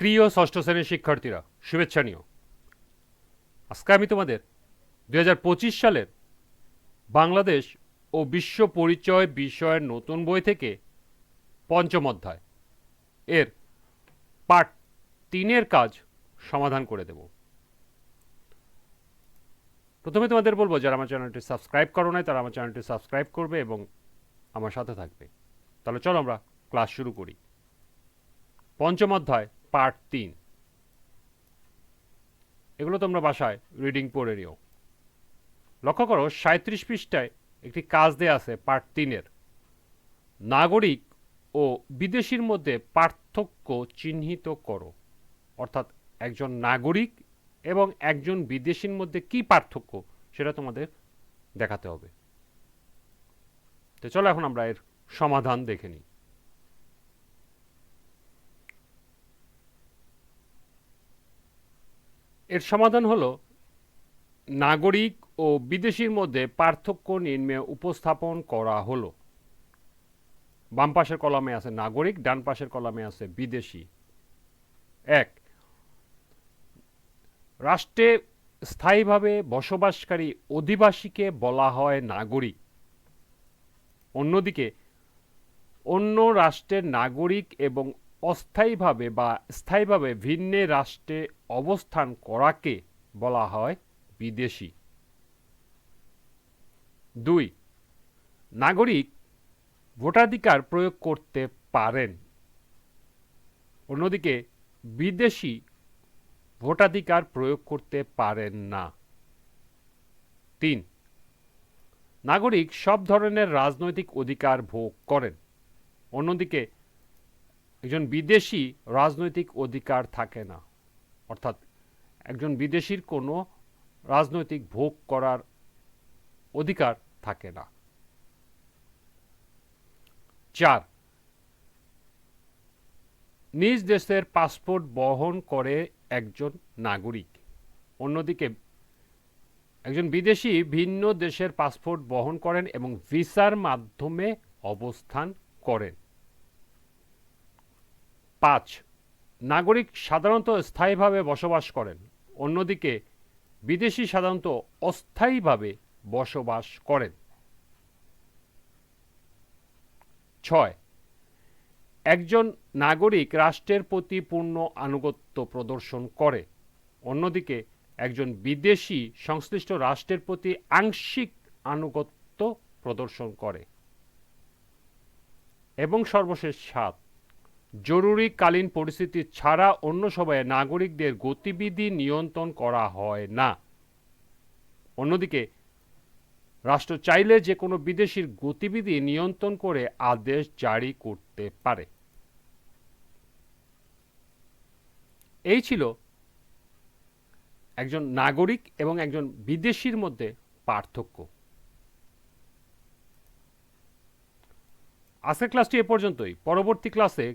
প্রিয় ষষ্ঠ শ্রেণির শিক্ষার্থীরা, শুভেচ্ছা নিও। আজকে আমি তোমাদের দু হাজার পঁচিশ সালের বাংলাদেশ ও বিশ্ব পরিচয় বিষয়ের নতুন বই থেকে পঞ্চম অধ্যায় এর পার্ট তিনের কাজ সমাধান করে দেব। প্রথমে তোমাদের বলব, যারা আমার চ্যানেলটি সাবস্ক্রাইব করো নাই, তারা আমার চ্যানেলটি সাবস্ক্রাইব করবে এবং আমার সাথে থাকবে। তাহলে চলো আমরা ক্লাস শুরু করি। পঞ্চম অধ্যায় পার্ট তিন। এগুলো তোমরা বাসায় রিডিং পড়ে নিও। লক্ষ্য করো সাঁত্রিশ পৃষ্ঠায় একটি কাজ দেয়া আছে পার্ট তিনের। নাগরিক ও বিদেশির মধ্যে পার্থক্য চিহ্নিত করো। অর্থাৎ একজন নাগরিক এবং একজন বিদেশির মধ্যে কি পার্থক্য সেটা তোমাদের দেখাতে হবে। তো চলো এখন আমরা এর সমাধান দেখে নিই। এর সমাধান হলো, নাগরিক ও বিদেশির মধ্যে পার্থক্য নির্ণয়ে উপস্থাপন করা হলো। বাম পাশের কলামে আছে নাগরিক, ডান পাশের কলামে আছে বিদেশি। এক, রাষ্ট্রে স্থায়ীভাবে বসবাসকারী অধিবাসীকে বলা হয় নাগরিক। অন্যদিকে, অন্য রাষ্ট্রের নাগরিক এবং অস্থায়ীভাবে বা স্থায়ীভাবে ভিন্ন রাষ্ট্রে অবস্থান করাকে বলা হয় বিদেশি। দুই, নাগরিক ভোটাধিকার প্রয়োগ করতে পারেন। অন্যদিকে, বিদেশি ভোটাধিকার প্রয়োগ করতে পারেন না। তিন, নাগরিক সব ধরনের রাজনৈতিক অধিকার ভোগ করেন। অন্যদিকে একজন বিদেশি রাজনৈতিক অধিকার থাকে না। অর্থাৎ একজন বিদেশির কোনো রাজনৈতিক ভোগ করার অধিকার থাকে না। চার, নিজ দেশের পাসপোর্ট বহন করে একজন নাগরিক। অন্যদিকে, একজন বিদেশি ভিন্ন দেশের পাসপোর্ট বহন করেন এবং ভিসার মাধ্যমে অবস্থান করেন। পাঁচ, নাগরিক সাধারণত স্থায়ীভাবে বসবাস করেন। অন্যদিকে, বিদেশি সাধারণত অস্থায়ীভাবে বসবাস করেন। ছয়, একজন নাগরিক রাষ্ট্রের প্রতি পূর্ণ আনুগত্য প্রদর্শন করে। অন্যদিকে, একজন বিদেশি সংশ্লিষ্ট রাষ্ট্রের প্রতি আংশিক আনুগত্য প্রদর্শন করে। এবং সর্বশেষ সাত জরুরিকালীন পরিস্থিতি ছাড়া অন্য সময়ে নাগরিকদের গতিবিধি নিয়ন্ত্রণ করা হয় না। অন্যদিকে, রাষ্ট্র চাইলে যে কোনো বিদেশির গতিবিধি নিয়ন্ত্রণ করে আদেশ জারি করতে পারে। এই ছিল একজন নাগরিক এবং একজন বিদেশির মধ্যে পার্থক্য। আজকের ক্লাসটি এ পর্যন্তই। পরবর্তী ক্লাসে